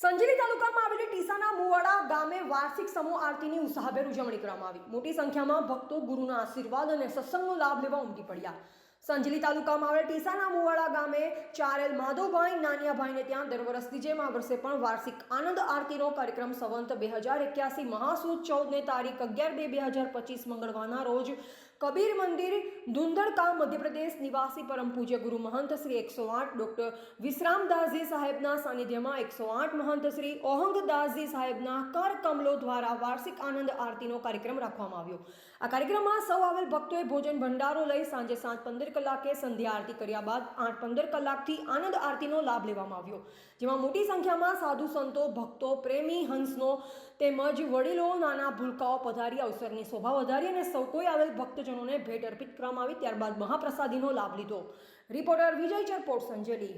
સંજેલી તાલુકામાં આવેલી ટીસાના મુવાડા ગામે વાર્ષિક સમૂહ આરતીની ઉત્સાહભેર ઉજવણી કરવામાં આવી. મોટી સંખ્યામાં ભક્તો ગુરુના આશીર્વાદ અને સત્સંગનો લાભ લેવા ઉમટી પડ્યા. સંજેલી તાલુકામાં આવેલ ટીસાના મુવાડા ગામે ચારેલ માધવભાઈ, નાનિયાભાઈને ત્યાં દર વર્ષની જેમ આ વર્ષે પણ વાર્ષિક આનંદ આરતીનો કાર્યક્રમ સંવંત બે હજાર એક્યાસી મહાસુદ ચૌદને તારીખ અગિયાર બે બે હજાર પચીસ મંગળવારના રોજ કબીર મંદિર ધુંધળકા મધ્યપ્રદેશ નિવાસી પરમ પૂજ્ય ગુરુ મહંત શ્રી એકસો આઠ ડૉક્ટર વિશ્રામદાસજી સાહેબના સાનિધ્યમાં એકસો આઠ મહંત શ્રી ઓહંગદાસજી સાહેબના કર કમલો દ્વારા વાર્ષિક આનંદ આરતીનો કાર્યક્રમ રાખવામાં આવ્યો. આ કાર્યક્રમમાં સૌ આવેલ ભક્તોએ ભોજન ભંડારો લઈ સાંજે સાત પંદર કલાકે સંધ્યા આરતી કર્યા બાદ આઠ પંદર કલાકથી આનંદ આરતીનો લાભ લેવામાં આવ્યો. જેમાં મોટી સંખ્યામાં સાધુ સંતો, ભક્તો, પ્રેમી, હંસનો તેમજ વડીલો, નાના ભૂલકાઓ પધારી અવસરની શોભા વધારી અને સૌ કોઈ આવેલ ભક્તજનોને ભેટ અર્પિત કરવામાં આવી ત્યારબાદ મહાપ્રસાદીનો લાભ લીધો. રિપોર્ટર વિજય ચરપોટ સંજેલી.